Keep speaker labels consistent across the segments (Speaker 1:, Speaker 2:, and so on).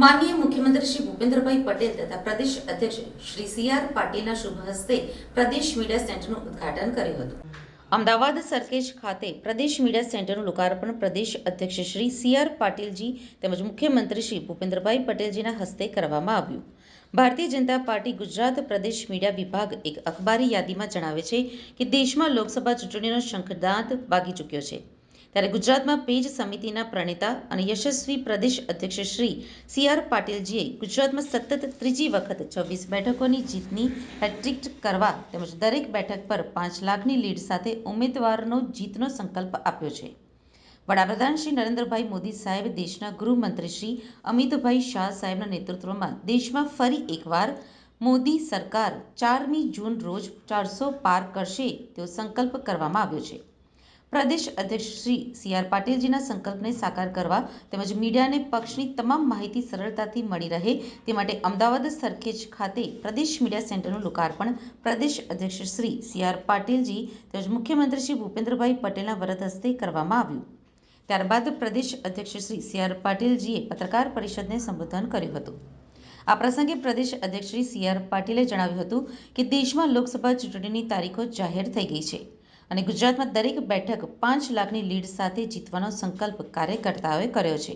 Speaker 1: માનનીય મુખ્યમંત્રી શ્રી ભૂપેન્દ્રભાઈ પટેલ તથા પ્રદેશ અધ્યક્ષ શ્રી સી આર પાટીલના શુભ હસ્તે પ્રદેશ મીડિયા સેન્ટરનું ઉદ્ઘાટન કર્યું હતું. અમદાવાદ સરખેજ ખાતે પ્રદેશ મીડિયા સેન્ટરનું લોકાર્પણ પ્રદેશ અધ્યક્ષ શ્રી સી આર પાટીલજી તેમજ મુખ્યમંત્રી શ્રી ભૂપેન્દ્રભાઈ પટેલજીના હસ્તે કરવામાં આવ્યું. ભારતીય જનતા પાર્ટી ગુજરાત પ્રદેશ મીડિયા વિભાગ એક અખબારી યાદીમાં જણાવે છે કે દેશમાં લોકસભા ચૂંટણીનો શંખદાંત વાગી ચૂક્યો છે. ત્યારે ગુજરાતમાં પેજ સમિતિના પ્રણેતા અને યશસ્વી પ્રદેશ અધ્યક્ષ શ્રી સી આર પાટીલજીએ ગુજરાતમાં સતત ત્રીજી વખત છવ્વીસ બેઠકોની જીતની હેટ્રિક કરવા તેમજ દરેક બેઠક પર પાંચ લાખની લીડ સાથે ઉમેદવારનો જીતનો સંકલ્પ આપ્યો છે. વડાપ્રધાન શ્રી નરેન્દ્રભાઈ મોદી સાહેબ દેશના ગૃહમંત્રી શ્રી અમિતભાઈ શાહ સાહેબના નેતૃત્વમાં દેશમાં ફરી એકવાર મોદી સરકાર ચારમી જૂન રોજ ચારસો પાર કરશે તેવો સંકલ્પ કરવામાં આવ્યો છે. પ્રદેશ અધ્યક્ષ શ્રી સી આર પાટીલજીના સંકલ્પને સાકાર કરવા તેમજ મીડિયાને પક્ષની તમામ માહિતી સરળતાથી મળી રહે તે માટે અમદાવાદ સરખેજ ખાતે પ્રદેશ મીડિયા સેન્ટરનું લોકાર્પણ પ્રદેશ અધ્યક્ષ શ્રી સી આર પાટીલજી તેમજ મુખ્યમંત્રી શ્રી ભૂપેન્દ્રભાઈ પટેલના વરદ હસ્તે કરવામાં આવ્યું. ત્યારબાદ પ્રદેશ અધ્યક્ષ શ્રી સી આર પાટીલજીએ પત્રકાર પરિષદને સંબોધન કર્યું હતું. આ પ્રસંગે પ્રદેશ અધ્યક્ષ શ્રી સી આર પાટીલે જણાવ્યું હતું કે દેશમાં લોકસભા ચૂંટણીની તારીખો જાહેર થઈ ગઈ છે. અને ગુજરાતમાં દરેક બેઠક પાંચ લાખની લીડ સાથે જીતવાનો સંકલ્પ કાર્યકર્તાઓએ કર્યો છે.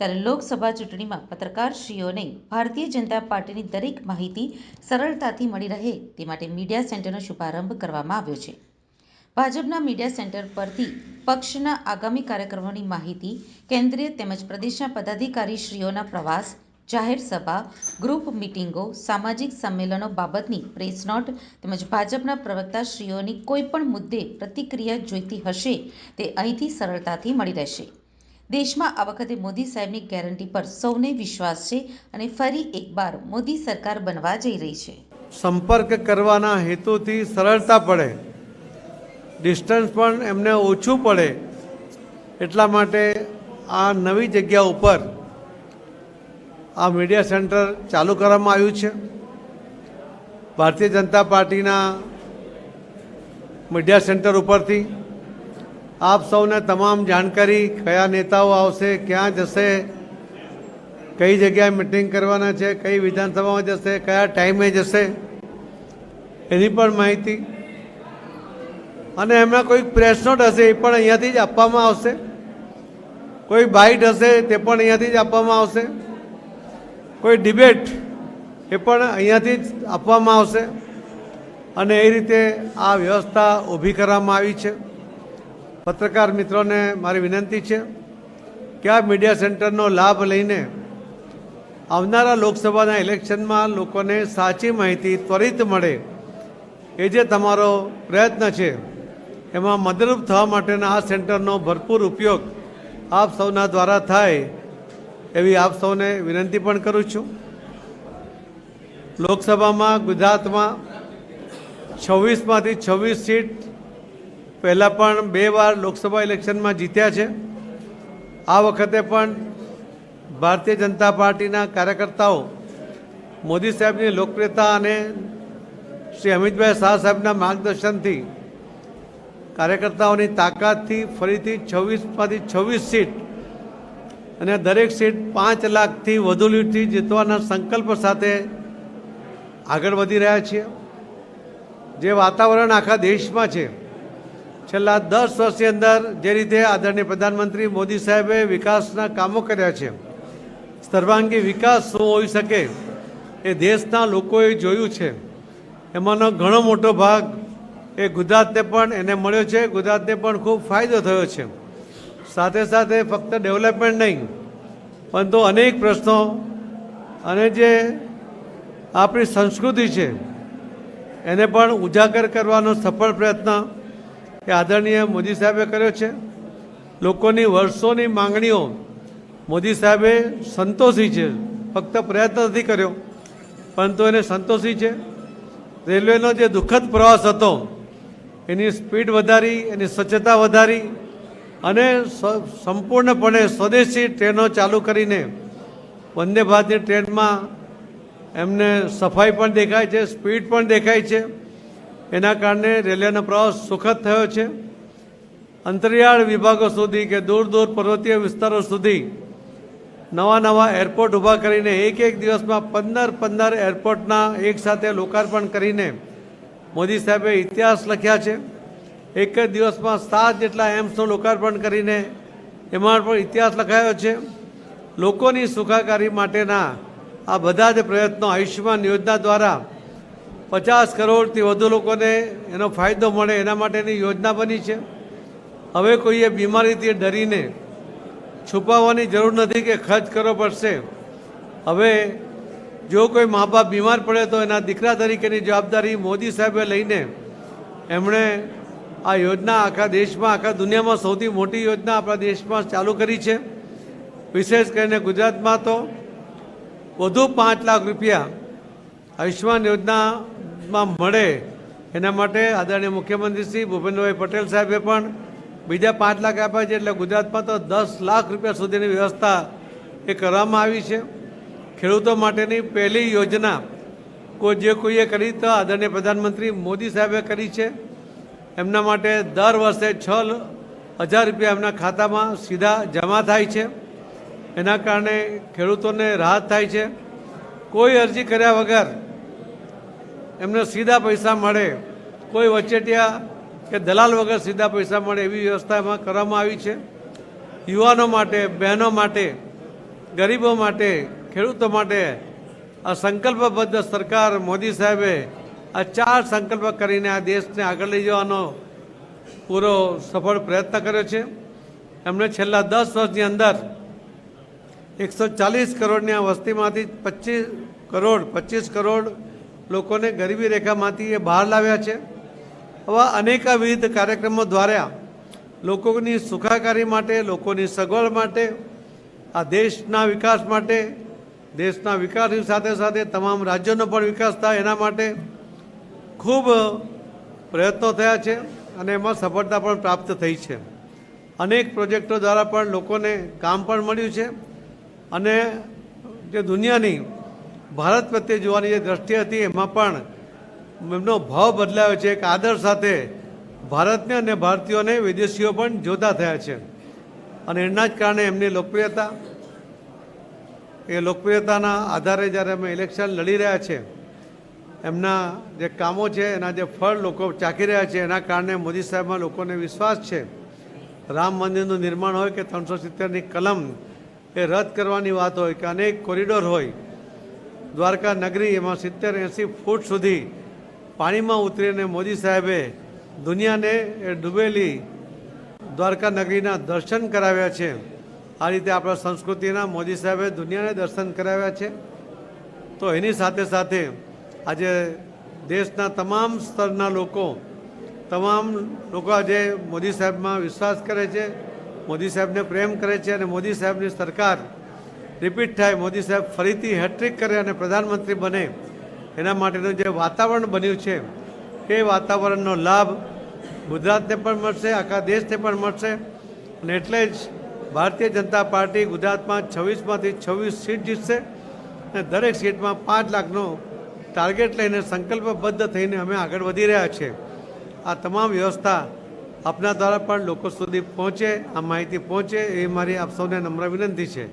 Speaker 1: ત્યારે લોકસભા ચૂંટણીમાં પત્રકારશ્રીઓને ભારતીય જનતા પાર્ટીની દરેક માહિતી સરળતાથી મળી રહે તે માટે મીડિયા સેન્ટરનો શુભારંભ કરવામાં આવ્યો છે. ભાજપના મીડિયા સેન્ટર પરથી પક્ષના આગામી કાર્યક્રમોની માહિતી કેન્દ્રીય તેમજ પ્રદેશના પદાધિકારીશ્રીઓના પ્રવાસ જાહેર સભા, ગ્રુપ મિટિંગો, સામાજિક સંમેલનો બાબતની પ્રેસ નોટ તેમજ ભાજપના પ્રવક્તાશ્રીઓની કોઈપણ મુદ્દે પ્રતિક્રિયા જોઈતી હશે તે અહીંથી સરળતાથી મળી રહેશે. દેશમાં આ વખતે મોદી સાહેબની ગેરંટી પર સૌને વિશ્વાસ છે અને ફરી એકવાર મોદી સરકાર બનવા જઈ રહી છે.
Speaker 2: સંપર્ક કરવાના હેતુથી સરળતા પડે. ડિસ્ટન્સ પણ એમને ઓછું પડે. એટલા માટે આ નવી જગ્યા ઉપર આ મીડિયા સેન્ટર ચાલુ કરવામાં આવ્યું છે. ભારતીય જનતા પાર્ટીના મીડિયા સેન્ટર ઉપરથી આપ સૌને તમામ જાણકારી કયા નેતાઓ આવશે, ક્યાં જશે, કઈ જગ્યાએ મિટિંગ કરવાના છે, કઈ વિધાનસભામાં જશે, કયા ટાઈમે જશે, એની પણ માહિતી. અને એમના કોઈ પ્રેસ નોટ હશે એ પણ અહીંયાથી જ આપવામાં આવશે. કોઈ બાઇટ હશે તે પણ અહીંયાથી જ આપવામાં આવશે. કોઈ ડિબેટ એ પણ અહીંયાથી જ આપવામાં આવશે. અને એ રીતે આ વ્યવસ્થા ઊભી કરવામાં આવી છે. પત્રકાર મિત્રોને મારી વિનંતી છે કે આ મીડિયા સેન્ટરનો લાભ લઈને આવનારા લોકસભાના ઇલેક્શનમાં લોકોને સાચી માહિતી ત્વરિત મળે એ જે તમારો પ્રયત્ન છે, એમાં મદદરૂપ થવા માટેના આ સેન્ટરનો ભરપૂર ઉપયોગ આપ સૌના દ્વારા થાય એવી આપ સૌને વિનંતી પણ કરું છું. લોકસભામાં ગુજરાતમાં છવ્વીસમાંથી છવ્વીસ સીટ પહેલાં પણ બે વાર લોકસભા ઇલેક્શનમાં જીત્યા છે. આ વખતે પણ ભારતીય જનતા પાર્ટીના કાર્યકર્તાઓ મોદી સાહેબની લોકપ્રિયતા અને શ્રી અમિતભાઈ શાહ સાહેબના માર્ગદર્શનથી કાર્યકર્તાઓની તાકાતથી ફરીથી છવ્વીસમાંથી છવ્વીસ સીટ અને દરેક સીટ પાંચ લાખથી વધુ લીટથી જીતવાના સંકલ્પ સાથે આગળ વધી રહ્યા છીએ. જે વાતાવરણ આખા દેશમાં છે, છેલ્લા દસ વર્ષની અંદર જે રીતે આદરણીય પ્રધાનમંત્રી મોદી સાહેબે વિકાસના કામો કર્યા છે, સર્વાંગી વિકાસ શું હોઈ શકે એ દેશના લોકોએ જોયું છે. એમાંનો ઘણો મોટો ભાગ એ ગુજરાતને પણ એને મળ્યો છે. ગુજરાતને પણ ખૂબ ફાયદો થયો છે. સાથે સાથે ફક્ત ડેવલપમેન્ટ નહીં પરંતુ અનેક પ્રશ્નો અને જે આપણી સંસ્કૃતિ છે, એને પણ ઉજાગર કરવાનો સફળ પ્રયત્ન એ આદરણીય મોદી સાહેબે કર્યો છે. લોકોની વર્ષોની માંગણીઓ મોદી સાહેબે સંતોષી છે, ફક્ત પ્રયત્ન નથી કર્યો પરંતુ એને સંતોષી છે. રેલવેનો જે દુઃખદ પ્રવાસ હતો, એની સ્પીડ વધારી, એની સ્વચ્છતા વધારી અને સંપૂર્ણપણે સ્વદેશી ટ્રેનો ચાલુ કરીને વંદે ભારતની ટ્રેનમાં એમને સફાઈ પણ દેખાય છે, સ્પીડ પણ દેખાય છે. એના કારણે રેલવેનો પ્રવાસ સુખદ થયો છે. અંતરિયાળ વિભાગો સુધી કે દૂર દૂર પર્વતીય વિસ્તારો સુધી નવા નવા એરપોર્ટ ઊભા કરીને એક એક દિવસમાં પંદર પંદર એરપોર્ટના એકસાથે લોકાર્પણ કરીને મોદી સાહેબે ઇતિહાસ લખ્યા છે. એક જ દિવસમાં સાત જેટલા એમ્સનું લોકાર્પણ કરીને એમાં પણ ઇતિહાસ લખાયો છે. લોકોની સુખાકારી માટેના આ બધા જ પ્રયત્નો આયુષ્યમાન યોજના દ્વારા પચાસ કરોડથી વધુ લોકોને એનો ફાયદો મળે એના માટેની યોજના બની છે. હવે કોઈએ બીમારીથી ડરીને છુપાવવાની જરૂર નથી કે ખર્ચ કરવો પડશે. હવે જો કોઈ મા બાપ બીમાર પડે તો એના દીકરા તરીકેની જવાબદારી મોદી સાહેબે લઈને એમણે આ યોજના આખા દેશમાં, આખા દુનિયામાં સૌથી મોટી યોજના આપણા દેશમાં ચાલુ કરી છે. વિશેષ કરીને ગુજરાતમાં તો વધુ પાંચ લાખ રૂપિયા આયુષ્યમાન યોજનામાં મળે એના માટે આદરણીય મુખ્યમંત્રી શ્રી ભૂપેન્દ્રભાઈ પટેલ સાહેબે પણ બીજા પાંચ લાખ આપ્યા છે એટલે ગુજરાતમાં તો દસ લાખ રૂપિયા સુધીની વ્યવસ્થા એ કરવામાં આવી છે. ખેડૂતો માટેની પહેલી યોજના કોઈ જે કોઈએ કરી તો આદરણીય પ્રધાનમંત્રી મોદી સાહેબે કરી છે. એમના માટે દર વર્ષે છ હજાર રૂપિયા એમના ખાતામાં સીધા જમા થાય છે. એના કારણે ખેડૂતોને રાહત થાય છે. કોઈ અરજી કર્યા વગર એમને સીધા પૈસા મળે. કોઈ વચેટિયા કે દલાલ વગર સીધા પૈસા મળે એવી વ્યવસ્થા એમાં કરવામાં આવી છે. યુવાનો માટે, બહેનો માટે, ગરીબો માટે, ખેડૂતો માટે આ સંકલ્પબદ્ધ સરકાર મોદી સાહેબે આ ચાર સંકલ્પ કરીને આ દેશને આગળ લઈ જવાનો પૂરો સફળ પ્રયત્ન કર્યો છે. એમણે છેલ્લા દસ વર્ષની અંદર એકસો ચાલીસ કરોડની આ વસ્તીમાંથી પચીસ કરોડ પચીસ કરોડ લોકોને ગરીબી રેખામાંથી એ બહાર લાવ્યા છે. આવા અનેકવિધ કાર્યક્રમો દ્વારા લોકોની સુખાકારી માટે, લોકોની સગવડ માટે, આ દેશના વિકાસ માટે, દેશના વિકાસની સાથે સાથે તમામ રાજ્યોનો પણ વિકાસ થાય એના માટે ખૂબ પ્રયત્નો થયા છે અને એમાં સફળતા પણ પ્રાપ્ત થઈ છે. અનેક પ્રોજેક્ટો દ્વારા પણ લોકોને કામ પણ મળ્યું છે અને જે દુનિયાની ભારત પ્રત્યે જોવાની જે દ્રષ્ટિ હતી એમાં પણ એમનો ભાવ બદલાયો છે. એક આદર સાથે ભારતને અને ભારતીયોને વિદેશીઓ પણ જોતા થયા છે અને એના જ કારણે એમની લોકપ્રિયતા, એ લોકપ્રિયતાના આધારે જ્યારે અમે ઇલેક્શન લડી રહ્યા છે એમના જે કામો છે, એના જે ફળ લોકો ચાખી રહ્યા છે, એના કારણે મોદી સાહેબમાં લોકોને વિશ્વાસ છે. રામ મંદિરનું નિર્માણ હોય કે ત્રણસો સિત્તેરની કલમ, એ રદ કરવાની વાત હોય કે અનેક કોરિડોર હોય, દ્વારકા નગરી એમાં સિત્તેર એંસી ફૂટ સુધી પાણીમાં ઉતરીને મોદી સાહેબે દુનિયાને એ ડૂબેલી દ્વારકા નગરીના દર્શન કરાવ્યા છે. આ રીતે આપણા સંસ્કૃતિના મોદી સાહેબે દુનિયાને દર્શન કરાવ્યા છે. તો એની સાથે સાથે આજે દેશના તમામ સ્તરના લોકો, તમામ લોકો આજે મોદી સાહેબમાં વિશ્વાસ કરે છે, મોદી સાહેબને પ્રેમ કરે છે અને મોદી સાહેબની સરકાર રિપીટ થાય, મોદી સાહેબ ફરીથી હેટ્રિક કરે અને પ્રધાનમંત્રી બને, એના માટેનું જે વાતાવરણ બન્યું છે, એ વાતાવરણનો લાભ ગુજરાતને પણ મળશે, આખા દેશને પણ મળશે. અને એટલે જ ભારતીય જનતા પાર્ટી ગુજરાતમાં છવ્વીસમાંથી છવ્વીસ સીટ જીતશે અને દરેક સીટમાં પાંચ લાખનો ટાર્ગેટ લઈને સંકલ્પબદ્ધ થઈને અમે આગળ વધી રહ્યા છીએ આ તમામ વ્યવસ્થા આપના દ્વારા પણ લોકો સુધી પહોંચે, આ માહિતી પહોંચે એ મારી આપ સૌને નમ્ર વિનંતી છે.